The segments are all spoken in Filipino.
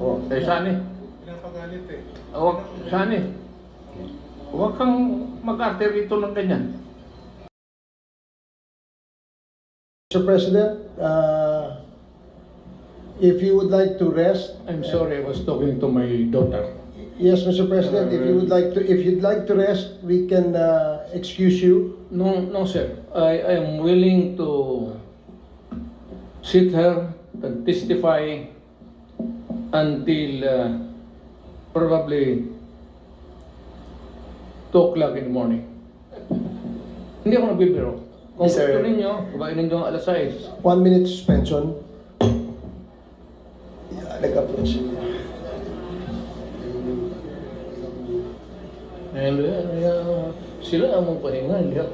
Oh, eh, saan eh? Pinapagalit eh. Huwag, saan eh? Huwag kang mag-arte rito ng ganyan. Mr. President, uh, if you would like to rest, I'm sorry, I was talking to my daughter. yes, Mr. President, if you would like to, if you'd like to rest, we can uh, excuse you. No, no, sir. I, I am willing to sit here and testify until uh, probably 2 o'clock in the morning. Hindi ako nagbibiro. Kung Yes, sir. gusto ninyo, kumain ninyo ang alas 6. One minute suspension. Yeah, nag-approach. Eh, eh, sila ang mong pahinga, hindi ako.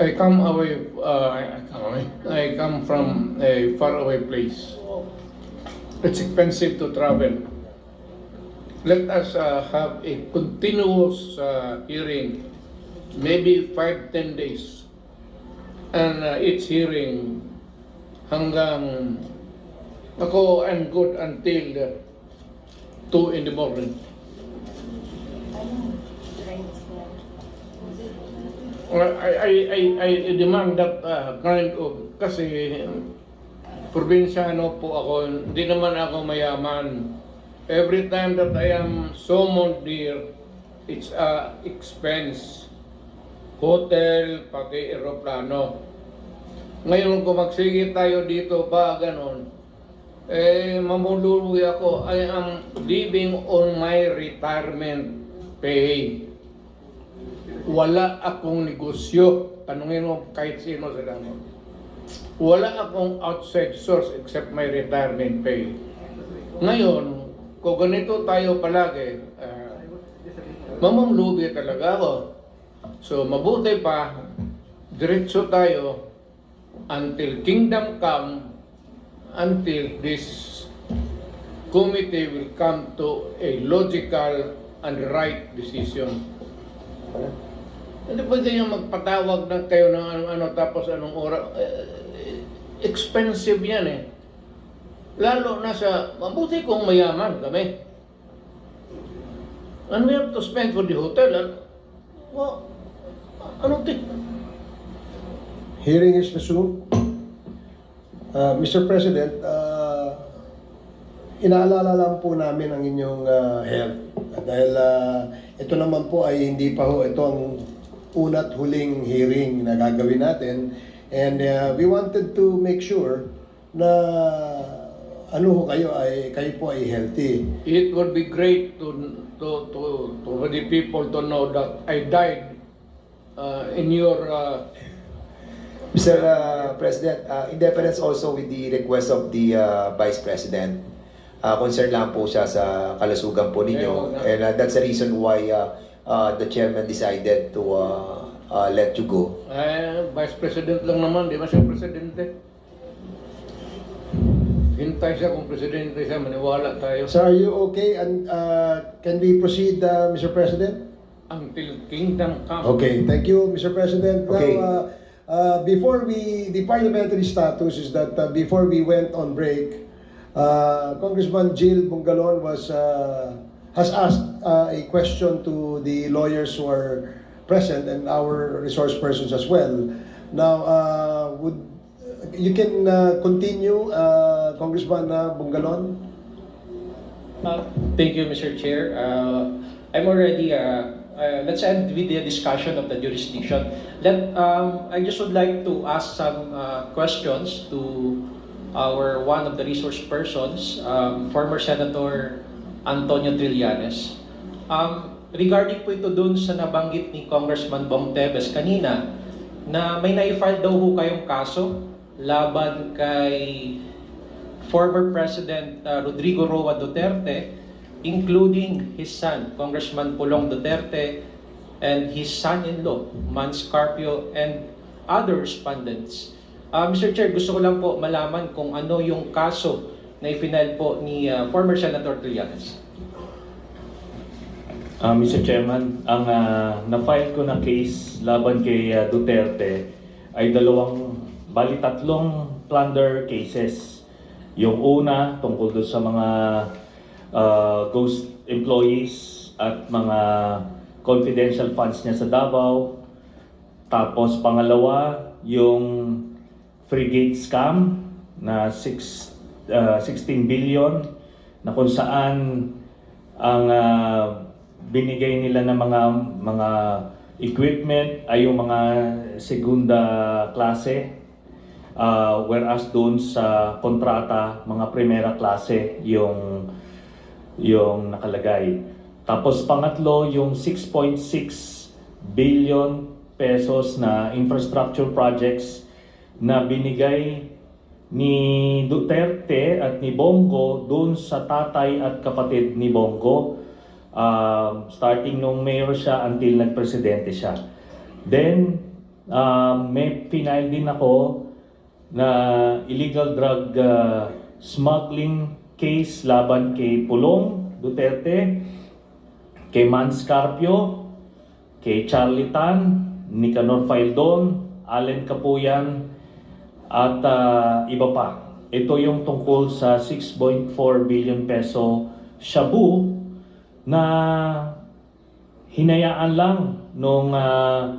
I come away, uh, I come away, I come from a faraway place. It's expensive to travel. Let us uh, have a continuous uh, hearing, maybe five, ten days. And uh, each hearing hanggang ako, I'm good until uh, 2 in the morning. I, I, I, I demand that uh, kind of, kasi probinsyano po ako, hindi naman ako mayaman. Every time that I am summoned here, it's a expense. Hotel, pati aeroplano. Ngayon kung magsige tayo dito pa, ganon, eh, mamuluwi ako. I am living on my retirement pay wala akong negosyo. Tanungin mo kahit sino sa damo. Wala akong outside source except my retirement pay. Ngayon, kung ganito tayo palagi, uh, mamamlubi talaga ako. So, mabuti pa, diretso tayo until kingdom come, until this committee will come to a logical and right decision. Hindi pwede yung magpatawag na kayo ng ano-ano tapos anong oras. Eh, expensive yan eh. Lalo na sa, mabuti kung mayaman kami. And we have to spend for the hotel. Ano, well, anong ti? Hearing is resumed. Uh, Mr. President, uh, inaalala lang po namin ang inyong uh, health. Dahil uh, ito naman po ay hindi pa ho, ito ang una't huling hearing na gagawin natin. And uh, we wanted to make sure na ano ho kayo ay kayo po ay healthy. It would be great to to to to the people to know that I died uh, in your uh, Mr. uh, President, uh, in deference also with the request of the uh, Vice President, uh, concern lang po siya sa kalusugan po ninyo. And uh, that's the reason why uh, uh, the chairman decided to uh, uh, let you go. eh, Vice President lang naman, di ba siya Presidente? Hintay siya kung Presidente siya, maniwala tayo. So are you okay? And uh, can we proceed, uh, Mr. President? Until kingdom come. Okay, thank you, Mr. President. Okay. Now, uh, uh, before we, the parliamentary status is that uh, before we went on break, uh, Congressman Jill Bungalon was uh, has asked uh, a question to the lawyers who are present and our resource persons as well. Now, uh, would you can uh, continue, uh, Congressman uh, Bungalon? Uh, Thank you, Mr. Chair. Uh, I'm already, uh, uh, let's end with the discussion of the jurisdiction. Let, um, I just would like to ask some uh, questions to our, one of the resource persons, um, former Senator Antonio Trillanes. Um, regarding po ito dun sa nabanggit ni Congressman Bong Tevez kanina, na may na-file daw ho kayong kaso laban kay former President uh, Rodrigo Roa Duterte, including his son, Congressman Pulong Duterte, and his son-in-law, Mans Carpio, and other respondents. Uh, Mr. Chair, gusto ko lang po malaman kung ano yung kaso na ipinal po ni uh, former Senator Trillanes? Ah, uh, Mr. Chairman, ang uh, na-file ko na case laban kay uh, Duterte ay dalawang, bali tatlong plunder cases. Yung una tungkol doon sa mga uh, ghost employees at mga confidential funds niya sa Davao. Tapos pangalawa, yung frigate scam na 6 uh, 16 billion na kung saan ang uh, binigay nila ng mga mga equipment ay yung mga segunda klase uh, whereas doon sa kontrata mga primera klase yung yung nakalagay. Tapos pangatlo yung 6.6 billion pesos na infrastructure projects na binigay ni Duterte at ni Bongo doon sa tatay at kapatid ni Bongo um, starting nung mayor siya until nagpresidente siya. Then, um, may final din ako na illegal drug uh, smuggling case laban kay Pulong Duterte, kay Mans Carpio, kay Charlie Tan, Nicanor Faildon, Allen Capuyan, at uh, iba pa. Ito yung tungkol sa 6.4 billion peso shabu na hinayaan lang nung ah,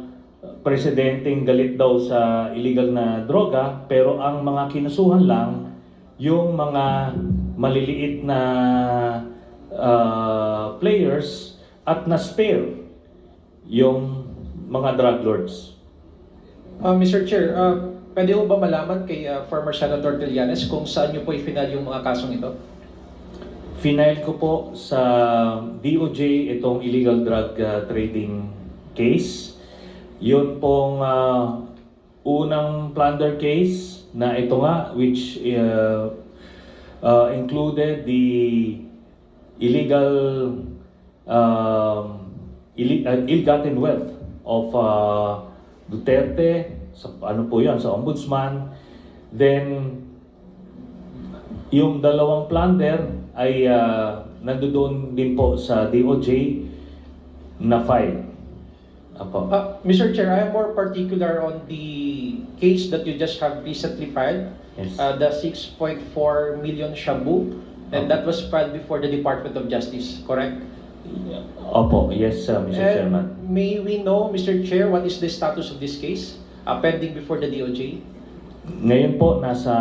presidenteng galit daw sa illegal na droga pero ang mga kinasuhan lang yung mga maliliit na ah, players at na-spare yung mga drug lords. Uh, Mr. Chair, uh, pwede mo ba malaman kay uh, former Senator Trillanes kung saan niyo po ifinal yung mga kasong ito? Final ko po sa DOJ itong illegal drug uh, trading case. Yun pong uh, unang plunder case na ito nga which uh, uh, included the illegal um, illi- uh, ill-gotten wealth of uh, Duterte sa ano po 'yan sa ombudsman then yung dalawang plunder ay uh, nandoon din po sa DOJ na file. Apo. Uh, Mr. Chair, I am more particular on the case that you just have recently filed, Yes. uh, the 6.4 million shabu, and that was filed before the Department of Justice, correct? Opo, yes, uh, Mr. Chairman. And may we know, Mr. Chair, what is the status of this case? Uh, pending before the DOJ? Ngayon po, nasa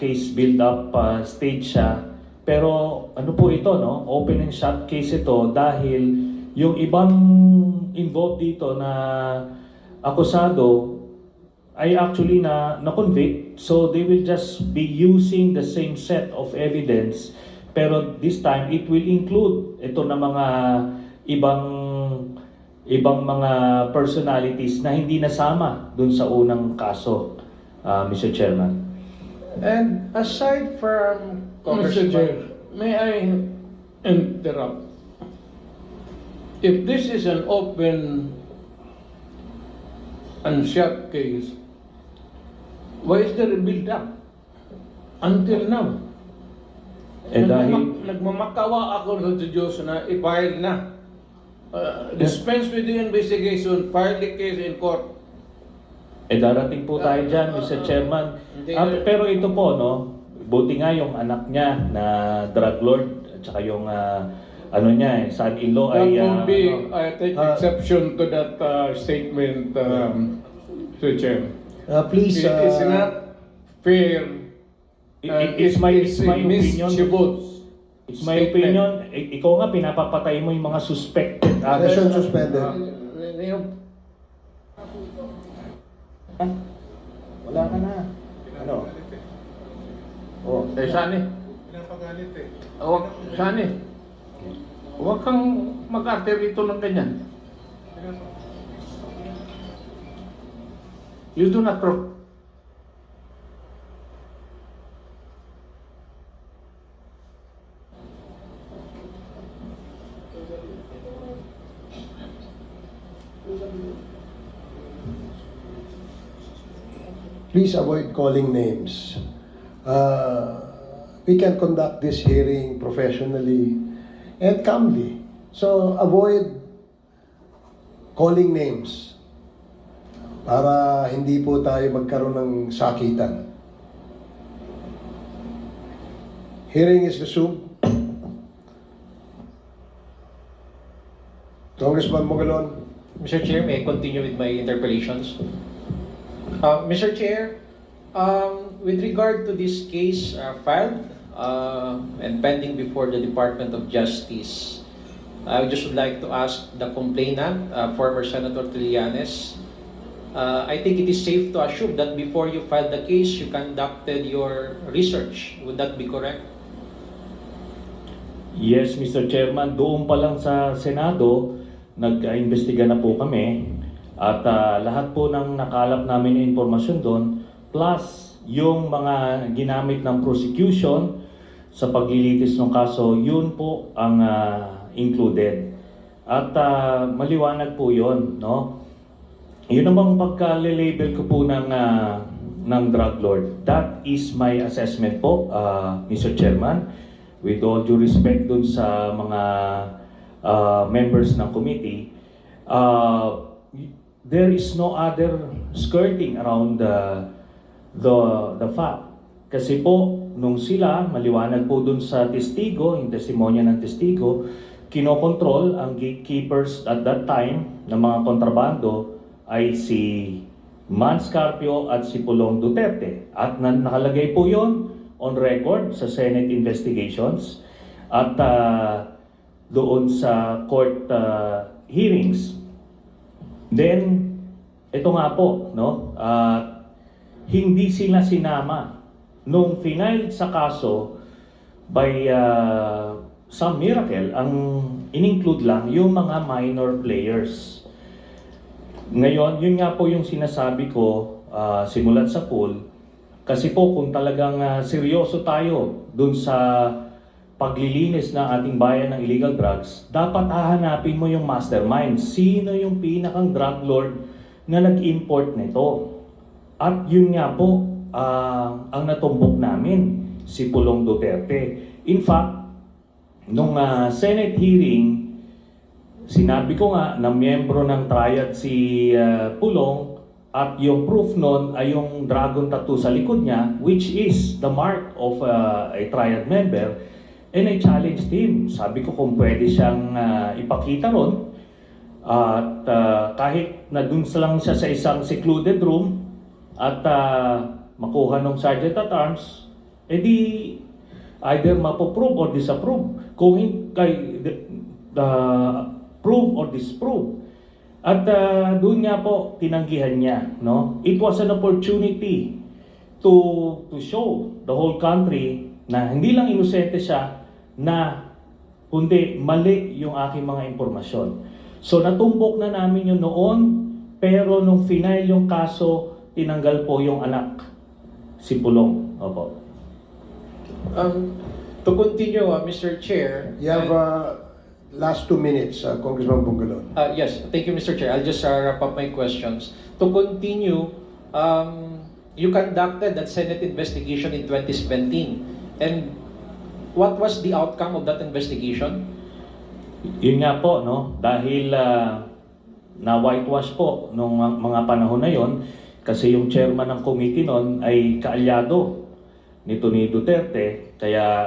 case build-up uh, stage siya. Pero ano po ito, no? Open and shut case ito dahil yung ibang involved dito na akusado ay actually na na-convict. So they will just be using the same set of evidence. Pero this time, it will include ito na mga ibang ibang mga personalities na hindi nasama dun sa unang kaso, uh, Mr. Chairman. And aside from Mr. Chair, may I interrupt? If this is an open and shut case, why is there a build-up until now? Eh dahil Nagmama- Nagmamakawa ako sa Diyos na i-file na. Uh, dispense with the investigation, file the case in court. Eh darating po tayo dyan, Mr. Chairman. Hindi Ah, pero ito po, no, buti nga yung anak niya na drug lord, at saka yung ah, ano niya, eh, son-in-law That ay... would ah, be, ano, I take Uh, exception to that uh, statement, um, Mr. Chair. Uh, please, It is uh, not fair. it- uh, it- it's my, it's my opinion. mischievous It's my statement. opinion. I- ikaw nga, pinapapatay mo yung mga suspected. Ah, session suspended. Yung- Wala ka na. Ano? Oh, Eh, saan eh? Pinapagalit eh. Huwag, saan eh? Huwag kang mag-arte rito ng ganyan. You do not pro... please avoid calling names. Uh, we can conduct this hearing professionally and calmly. So avoid calling names para hindi po tayo magkaroon ng sakitan. Hearing is resumed. Congressman Mogalon. Mr. Chair, may I continue with my interpellations? Uh, Mr. Chair, um, with regard to this case uh, filed uh, and pending before the Department of Justice, I just would like to ask the complainant, uh, former Senator Trillanes, uh, I think it is safe to assume that before you filed the case, you conducted your research. Would that be correct? Yes, Mr. Chairman, doon pa lang sa Senado, nag-imbestiga na po kami at ah, lahat po ng nakalap namin na impormasyon doon plus yung mga ginamit ng prosecution sa paglilitis ng kaso, yun po ang ah, included. At ah, maliwanag po yun, no? Yun namang pagka-label ko po ng, ah, ng drug lord. That is my assessment po, ah, Mr. Chairman. With all due respect dun sa mga ah, members ng committee, ah, there is no other skirting around the, the, the fact. Kasi po, nung sila, maliwanag po dun sa testigo, yung testimonya ng testigo, kinokontrol ang gatekeepers at that time ng mga kontrabando ay si Man Scarpio at si Pulong Duterte. At na- nakalagay po yon on record sa Senate investigations at ah, doon sa court ah, hearings. Then, ito nga po, no? ah, hindi sila sinama nung final sa kaso by ah, some miracle ang in-include lang yung mga minor players. Ngayon, yun nga po yung sinasabi ko ah, simulat sa pool kasi po kung talagang ah, seryoso tayo dun sa paglilinis ng ating bayan ng illegal drugs, dapat hahanapin mo yung mastermind. Sino yung pinakang drug lord na nag-import nito? At yun nga po, ah, ang natumbok namin, si Pulong Duterte. In fact, nung ah, Senate hearing, sinabi ko nga na miyembro ng triad si ah, Pulong at yung proof nun ay yung dragon tattoo sa likod niya, which is the mark of ah, a triad member. And I challenged him. Sabi ko kung pwede siyang ah, ipakita ron. At ah, kahit na dun lang siya sa isang secluded room, at ah, makuha ng Sergeant at Arms, edi either mapoprove or disapprove. Kung kay uh, prove or disprove. At ah, doon nga po tinanggihan niya, no? It was an opportunity to to show the whole country na hindi lang inosente siya na kundi mali yung aking mga impormasyon. So natumbok na namin yun noon, pero nung final yung kaso, tinanggal po yung anak, si Pulong. Opo. Um, to continue, uh, Mr. Chair. You have uh, last two minutes, uh, Congressman Bungalon. Uh, yes, thank you, Mr. Chair. I'll just uh, wrap up my questions. To continue, um, you conducted that Senate investigation in 2017. And what was the outcome of that investigation? Yun nga po, no? Dahil ah, na whitewash po nung mga- panahon na yon kasi yung chairman ng committee noon ay kaalyado ni Duterte kaya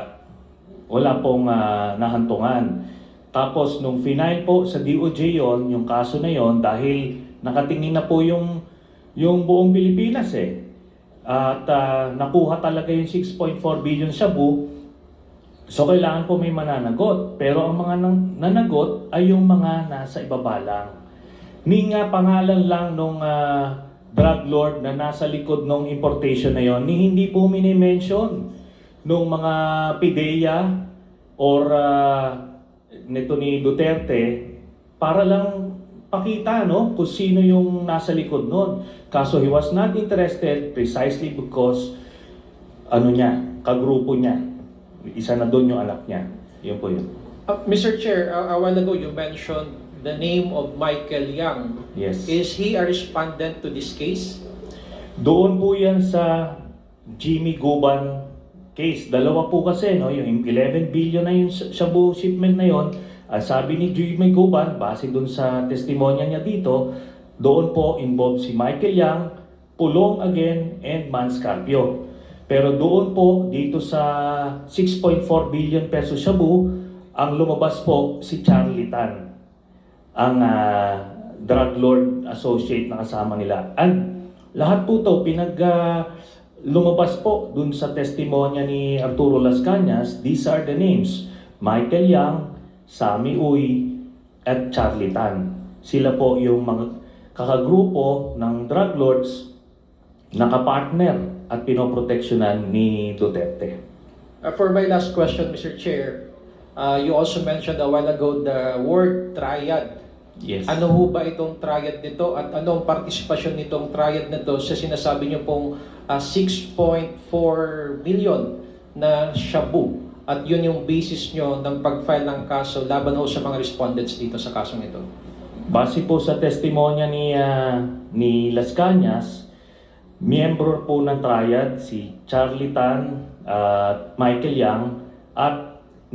wala pong ah, nahantungan. Tapos nung final po sa DOJ yon, yung kaso na yon dahil nakatingin na po yung yung buong Pilipinas eh. At ah, nakuha talaga yung 6.4 billion shabu So kailangan po may mananagot. Pero ang mga nanagot ay yung mga nasa ibaba lang. Ni nga pangalan lang nung ah, drug lord na nasa likod ng importation na yon, ni hindi po minimension nung mga pideya or ah, nito ni Duterte para lang pakita no kung sino yung nasa likod nun. Kaso he was not interested precisely because ano niya, kagrupo niya. Isa na doon yung anak niya. Yun po yun. Uh, Mr. Chair, a, a while ago you mentioned the name of Michael Young. Yes. Is he a respondent to this case? Doon po yan sa Jimmy Guban case. Dalawa po kasi, no? yung 11 billion na yung shabu shipment na yon. Ang sabi ni Jimmy Guban, base doon sa testimonya niya dito, doon po involved si Michael Yang, Pulong again, and Manscarpio. Pero doon po, dito sa 6.4 billion peso shabu, ang lumabas po si Charlie Tan, ang ah, drug lord associate na kasama nila. And lahat po to pinag ah, lumabas po dun sa testimonya ni Arturo Las Cañas, these are the names. Michael Yang, Sammy Uy, at Charlie Tan. Sila po yung mga kakagrupo ng drug lords na kapartner at pinoproteksyonan ni Duterte. Uh, for my last question, Mr. Chair, uh, you also mentioned a while ago the word triad. Yes. Ano ho ba itong triad nito at ano ang partisipasyon nitong triad nito sa sinasabi niyo pong uh, 6.4 billion na shabu at yun yung basis nyo ng pag-file ng kaso laban ho sa mga respondents dito sa kasong ito? Base po sa testimonya ni ah, ni Las Cañas, miyembro po ng triad si Charlie Tan at Michael Yang at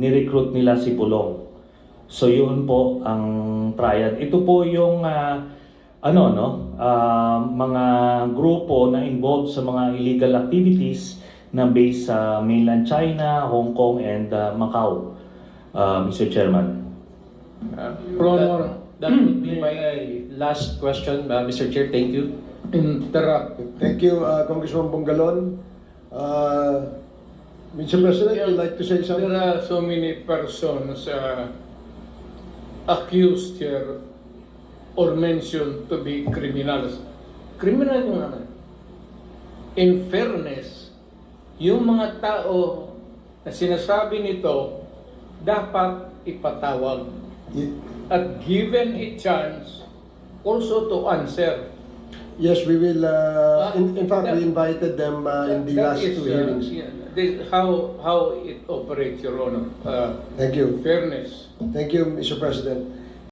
ni-recruit nila si Pulong. So yun po ang triad. Ito po yung ah, ano no, ah, mga grupo na involved sa mga illegal activities na based sa mainland China, Hong Kong and ah, Macau. Ah, Mr. Chairman. Uh, That, that would be my last question, uh, Mr. Chair. Thank you. Interrupt. Thank you, uh, Congressman Bungalon. Uh, Mr. President, you'd like to say something? There are so many persons uh, accused here or mentioned to be criminals. Criminal yung ano. In fairness, yung mga tao na sinasabi nito, dapat ipatawag Ye- at given a chance also to answer. Yes, we will, uh, in, in fact, we invited them uh, in the That last is, two uh, hearings. yeah, this, how, how it operates, Your Honor. Uh, Thank you. fairness. Thank you, Mr. President.